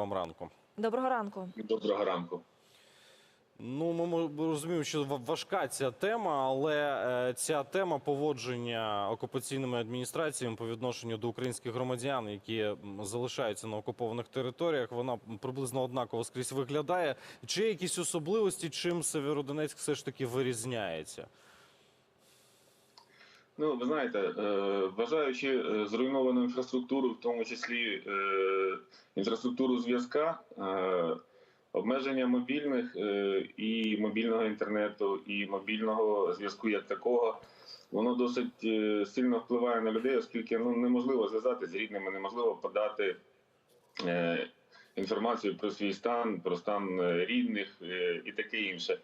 Вам ранку. Доброго ранку. Доброго ранку. Ну, ми розуміємо, що ва- важка ця тема, але е, ця тема поводження окупаційними адміністраціями по відношенню до українських громадян, які залишаються на окупованих територіях, вона приблизно однаково скрізь виглядає. Чи є якісь особливості, чим Северодонецьк все ж таки вирізняється? Ну, ви знаєте, е, вважаючи е, зруйновану інфраструктуру, в тому числі е, інфраструктуру зв'язка, обмеження мобільних і мобільного інтернету, і мобільного зв'язку як такого, воно досить сильно впливає на людей, оскільки ну, неможливо зв'язати з рідними, неможливо подати інформацію про свій стан, про стан рідних і таке інше.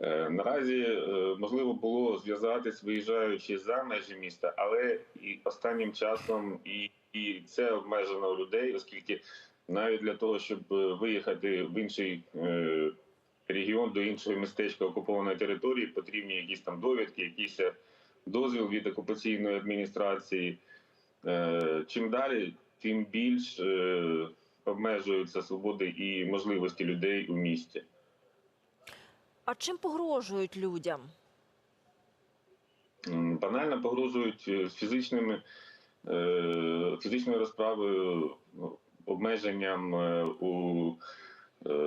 Е, Наразі е, можливо було зв'язатись, виїжджаючи за межі міста, але і останнім часом і, і це обмежено у людей, оскільки навіть для того, щоб е, виїхати в інший регіон до іншого містечка окупованої території, потрібні якісь там довідки, якийсь дозвіл від окупаційної адміністрації. Чим далі, тим більш обмежуються свободи і можливості людей у місті. А чим погрожують людям? Банально погрожують е, фізичними е, фізичною розправою, обмеженням е, у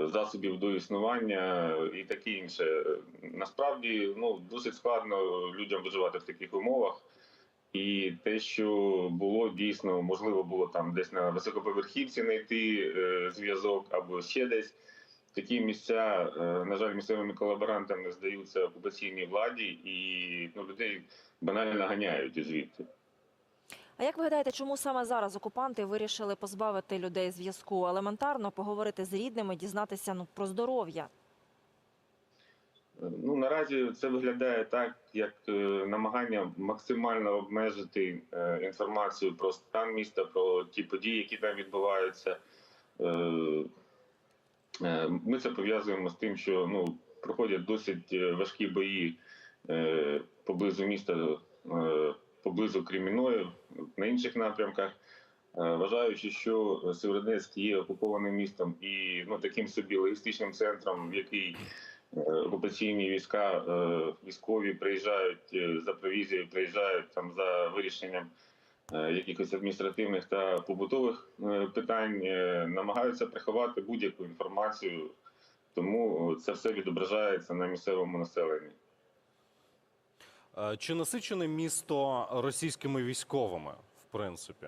засобів до існування і таке інше. Насправді ну, досить складно людям виживати в таких умовах. І те, що було дійсно, можливо, було там десь на високоповерхівці знайти зв'язок або ще десь. Такі місця, е, на жаль, місцевими колаборантами здаються окупаційній владі, і ну, людей банально ганяють звідти. А як ви гадаєте, чому саме зараз окупанти вирішили позбавити людей зв'язку? Елементарно поговорити з рідними, дізнатися ну, про здоров'я? Ну наразі це виглядає так, як е, намагання максимально обмежити е, інформацію про стан міста, про ті події, які там відбуваються. Е, Ми це пов'язуємо з тим, що ну проходять досить е, важкі бої е, поблизу міста, поблизу Кремінної, на інших напрямках. Вважаючи, що Северодонецьк є окупованим містом і ну таким собі логістичним центром, в який окупаційні війська, військові приїжджають за провізією, приїжджають там за вирішенням якихось адміністративних та побутових е, питань, е, намагаються приховати будь-яку інформацію, тому це все відображається на місцевому населенні. Е, Чи насичене місто російськими військовими, в принципі?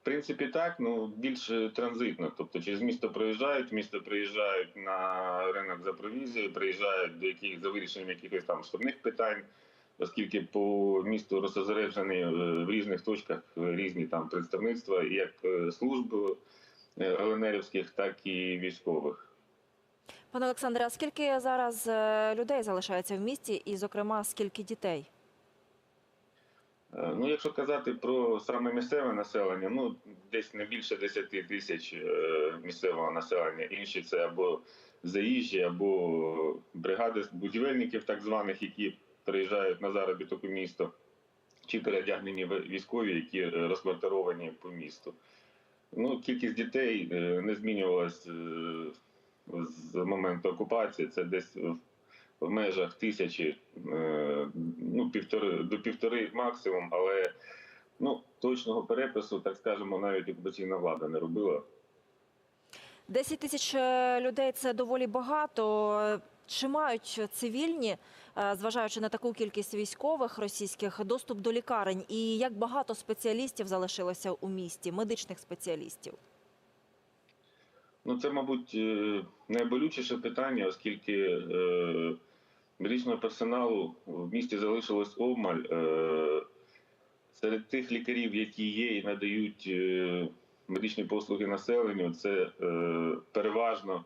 В принципі, так, ну більш е, транзитно. Тобто через місто проїжджають, місто приїжджають на ринок за провізією, приїжджають до яких за вирішенням якихось там складних питань, оскільки по місту розсереджені е, в різних точках е, різні там представництва, як е, служб ЛНРівських, так і військових. Пане Олександре, а скільки зараз людей залишається в місті, і, зокрема, скільки дітей? Ну, якщо казати про саме місцеве населення, ну десь не більше 10 тисяч місцевого населення. Інші це або заїжджі, або бригади будівельників, так званих, які приїжджають на заробіток у місто, чи переодягнені військові, які е, розквартировані по місту. Ну, кількість дітей е, не змінювалась е, з моменту окупації. Це десь в межах тисячі, ну півтори до півтори максимум, але ну точного перепису, так скажемо, навіть окупаційна влада не робила. 10 тисяч людей це доволі багато. Чи мають цивільні, е, зважаючи на таку кількість військових російських, доступ до лікарень? І як багато спеціалістів залишилося у місті, медичних спеціалістів? Ну це, мабуть, е, найболючіше питання, оскільки е, медичного персоналу в місті залишилось обмаль. Серед тих лікарів, які є і надають медичні послуги населенню, це переважно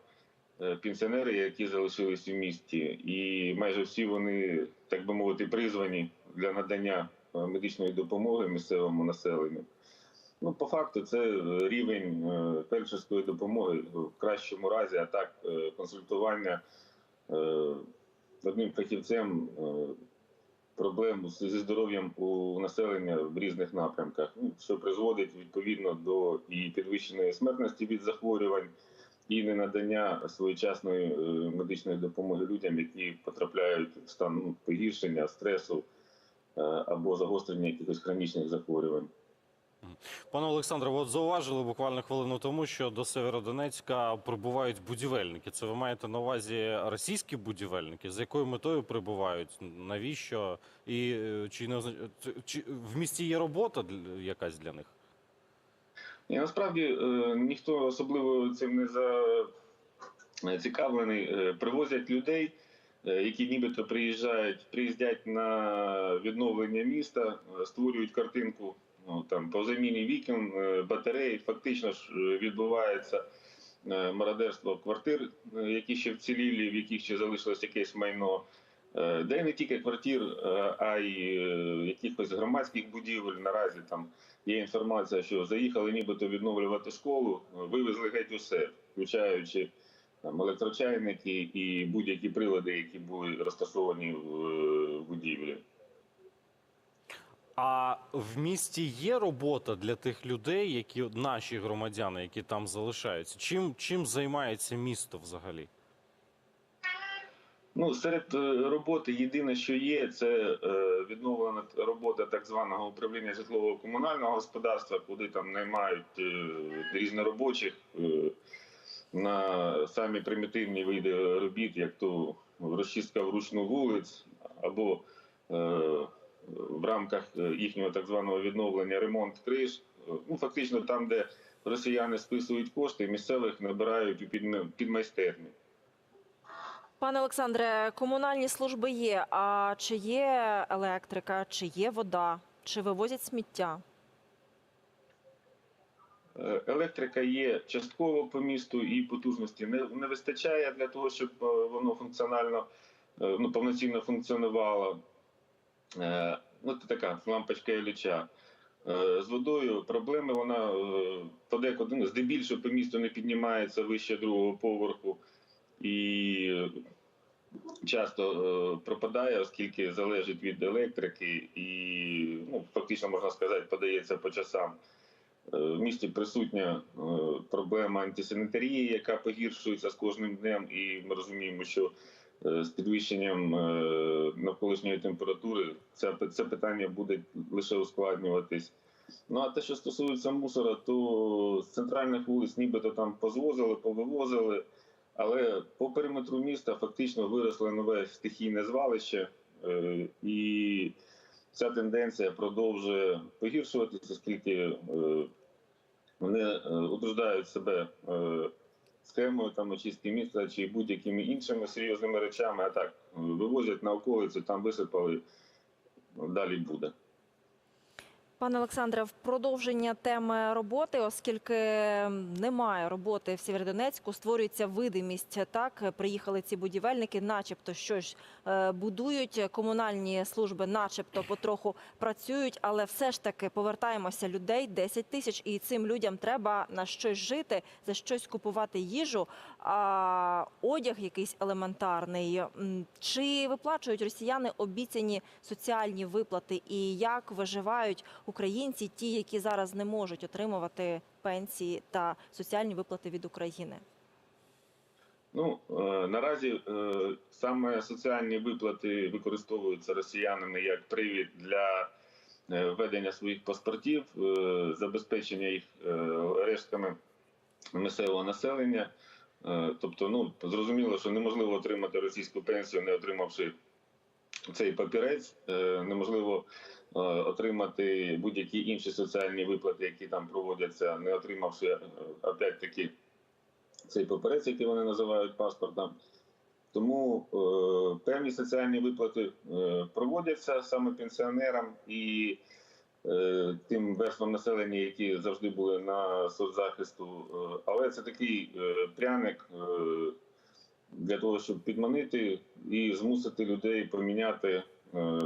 пенсіонери, які залишились у місті, і майже всі вони, так би мовити, призвані для надання е, медичної допомоги місцевому населенню. Ну, по факту, це е, рівень е, фельдшерської допомоги в кращому разі, а так е, консультування е, одним фахівцем е, проблем зі здоров'ям у населення в різних напрямках, ну, що призводить відповідно до і підвищеної смертності від захворювань, і ненадання своєчасної е, медичної допомоги людям, які потрапляють в стан ну, погіршення, стресу е, або загострення якихось хронічних захворювань. Пане Олександре, от зауважили буквально хвилину тому, що до Северодонецька прибувають будівельники. Це ви маєте на увазі російські будівельники? З якою метою прибувають? Навіщо? І е, чи не чи в місті є робота якась для них? І насправді е, ніхто особливо цим не зацікавлений. Е, Привозять людей, е, які нібито приїжджають, приїздять на відновлення міста, е, створюють картинку ну, там, по заміні вікон, е, батарей. Фактично ж е, відбувається е, мародерство квартир, е, які ще вцілілі, в яких ще залишилось якесь майно. Е, Де не тільки квартир, е, а й е, якихось громадських будівель наразі там Є інформація, що заїхали нібито відновлювати школу, вивезли геть усе, включаючи там, електрочайники і будь-які прилади, які були розташовані в будівлі. А в місті є робота для тих людей, які наші громадяни, які там залишаються. Чим чим займається місто взагалі? Ну, серед е, роботи єдине, що є, це е, відновлена робота так званого управління житлово-комунального господарства, куди там наймають е, різноробочих на самі примітивні види робіт, як то розчистка вручну вулиць, або в рамках їхнього так званого відновлення ремонт криш. Ну, фактично, там, де росіяни списують кошти, місцевих набирають у підм- підмайстерні. Пане Олександре, комунальні служби є. А чи є електрика, чи є вода, чи вивозять сміття? Е, Електрика є частково по місту і потужності не, не вистачає для того, щоб е, воно функціонально е, ну, повноцінно функціонувало. Ну, це така лампочка Ілліча. Е, З водою проблеми вона подекуди ну, здебільшого по місту не піднімається вище другого поверху і часто е, пропадає, оскільки залежить від електрики і ну, фактично можна сказати, подається по часам. Е, В місті присутня е, проблема антисанітарії, яка погіршується з кожним днем, і ми розуміємо, що з підвищенням навколишньої температури це, це питання буде лише ускладнюватись. Ну а те, що стосується мусора, то з центральних вулиць нібито там позвозили, повивозили, але по периметру міста фактично виросло нове стихійне звалище, е, і ця тенденція продовжує погіршуватися, оскільки е, вони е, утруждають себе схемою там очистки міста чи будь-якими іншими серйозними речами, а так вивозять на околиці, там висипали, далі буде. Пане Олександре, в продовження теми роботи, оскільки немає роботи в Сєвєродонецьку, створюється видимість. Так приїхали ці будівельники, начебто щось е, будують. Комунальні служби, начебто, потроху працюють, але все ж таки повертаємося людей 10 тисяч, і цим людям треба на щось жити, за щось купувати їжу, а одяг якийсь елементарний. Чи виплачують росіяни обіцяні соціальні виплати, і як виживають українці, ті, які зараз не можуть отримувати пенсії та соціальні виплати від України? Ну е, наразі е, саме соціальні виплати використовуються росіянами як привід для е, ведення своїх паспортів, забезпечення їх рештками місцевого населення. Тобто, ну зрозуміло, що неможливо отримати російську пенсію, не отримавши цей папірець. Неможливо отримати будь-які інші соціальні виплати, які там проводяться, не отримавши е, опять-таки цей папірець, який вони називають паспортом. Тому е, певні соціальні виплати е, проводяться саме пенсіонерам і е, тим верствам населення, які завжди були на соцзахисту. Е, але це такий е, пряник е, для того, щоб підманити і змусити людей поміняти е,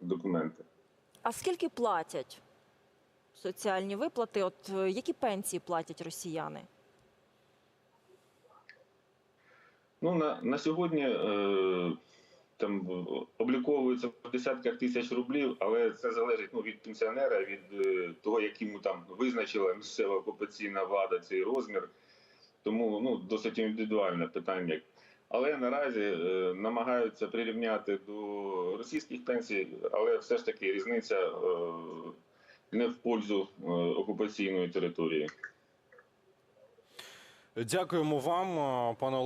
документи. А скільки платять соціальні виплати? От е, які пенсії платять росіяни? Ну, на, на сьогодні е, там обліковуються в десятках тисяч рублів, але це залежить ну, від пенсіонера, від е, того, як йому там визначила місцева окупаційна влада цей розмір. Тому ну, досить індивідуальне питання. Але наразі е, намагаються прирівняти до російських пенсій, але все ж таки різниця е, не в пользу е, окупаційної території. Дякуємо вам, пане